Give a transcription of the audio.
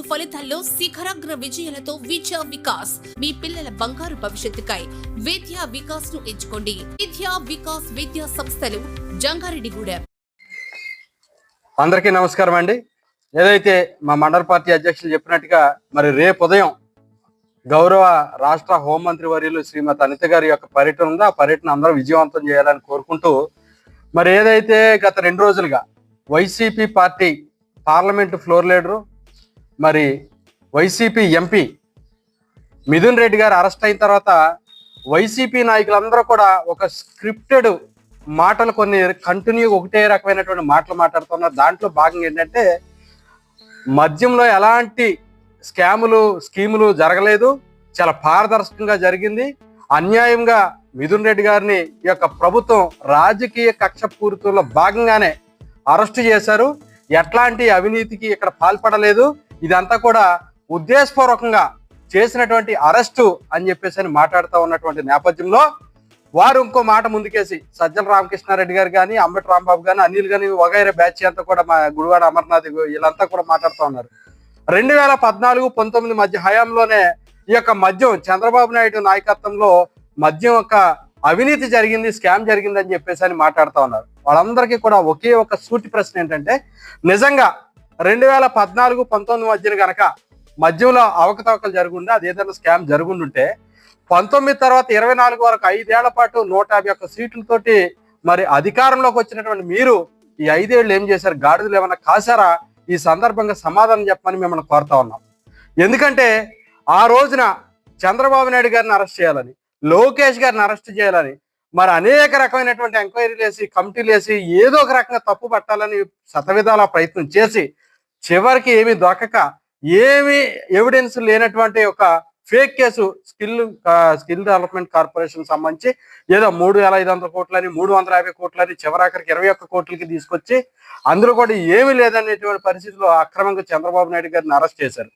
ఐదు ఫలితాల్లో శిఖరాగ్ర విజయాలతో విద్యా వికాస్. మీ పిల్లల బంగారు భవిష్యత్తుకై విద్యా వికాస్ను ఎంచుకోండి. విద్యా వికాస్ విద్యా సంస్థలు జంగారెడ్డిగూడెం. అందరికీ నమస్కారం అండి. ఏదైతే మా మండల పార్టీ అధ్యక్షులు చెప్పినట్టుగా మరి రేపు ఉదయం గౌరవ రాష్ట్ర హోంమంత్రి వర్యులు శ్రీమతి అనిత గారి యొక్క పర్యటన ఉందో? ఆ పర్యటన అందరూ విజయవంతం చేయాలని కోరుకుంటూ మరి ఏదైతే గత రెండు రోజులుగా YCP party parliament floor leader మరి వైసీపీ ఎంపీ మిథున్ రెడ్డి గారు అరెస్ట్ అయిన తర్వాత వైసీపీ నాయకులందరూ కూడా ఒక స్క్రిప్టెడ్ మాటలు కొన్ని కంటిన్యూ ఒకటే రకమైనటువంటి మాటలు మాట్లాడుతున్నారు. దాంట్లో భాగంగా ఏంటంటే మద్యంలో ఎలాంటి స్కాములు స్కీములు జరగలేదు. చాలా పారదర్శకంగా జరిగింది. అన్యాయంగా మిథున్ రెడ్డి గారిని ఈ యొక్క ప్రభుత్వం రాజకీయ కక్ష పూర్తుల్లో భాగంగానే అరెస్ట్ చేశారు. ఎట్లాంటి అవినీతికి ఇక్కడ పాల్పడలేదు. ఇదంతా కూడా ఉద్దేశపూర్వకంగా చేసినటువంటి అరెస్టు అని చెప్పేసి అని మాట్లాడుతూ ఉన్నటువంటి నేపథ్యంలో వారు ఇంకో మాట ముందుకేసి సజ్జల రామకృష్ణారెడ్డి గారు కానీ అంబటి రాంబాబు కానీ అనిల్ కానీ వగైరా బ్యాచ్ అంతా కూడా మా గుడివాడ అమర్నాథ్ వీళ్ళంతా కూడా మాట్లాడుతూ ఉన్నారు. రెండు వేల పద్నాలుగు పంతొమ్మిది మధ్య హయాంలోనే ఈ యొక్క మద్యం చంద్రబాబు నాయుడు నాయకత్వంలో మద్యం యొక్క అవినీతి జరిగింది స్కామ్ జరిగింది అని చెప్పేసి అని మాట్లాడుతూ ఉన్నారు. వాళ్ళందరికీ కూడా ఒకే ఒక సూటి ప్రశ్న ఏంటంటే నిజంగా రెండు వేల పద్నాలుగు పంతొమ్మిది మధ్యన కనుక మధ్యలో అవకతవకలు జరుగుండే అది ఏదైనా స్కామ్ జరుగుండుంటే పంతొమ్మిది తర్వాత ఇరవై నాలుగు వరకు ఐదేళ్ళ పాటు నూట యాభై ఒక్క సీట్లతోటి మరి అధికారంలోకి వచ్చినటువంటి మీరు ఈ ఐదేళ్ళు ఏం చేశారు? గాడిదలు ఏమైనా కాశారా? ఈ సందర్భంగా సమాధానం చెప్పమని మిమ్మల్ని కోరుతా ఉన్నాం. ఎందుకంటే ఆ రోజున చంద్రబాబు నాయుడు గారిని అరెస్ట్ చేయాలని లోకేష్ గారిని అరెస్ట్ చేయాలని మరి అనేక రకమైనటువంటి ఎంక్వైరీలు వేసి కమిటీలు వేసి ఏదో ఒక రకంగా తప్పు పట్టాలని శతవిధాల ప్రయత్నం చేసి చివరికి ఏమి దొరకక ఏమి ఎవిడెన్స్ లేనటువంటి ఒక fake case skill skill development corporation సంబంధించి ఏదో మూడు వేల ఐదు వందల కోట్లని మూడు వందల యాభై కోట్లని చివరాఖరికి ఇరవై ఒక్క కోట్లకి తీసుకొచ్చి అందులో కూడా ఏమీ లేదనేటువంటి పరిస్థితిలో అక్రమంగా చంద్రబాబు నాయుడు గారిని అరెస్ట్ చేశారు.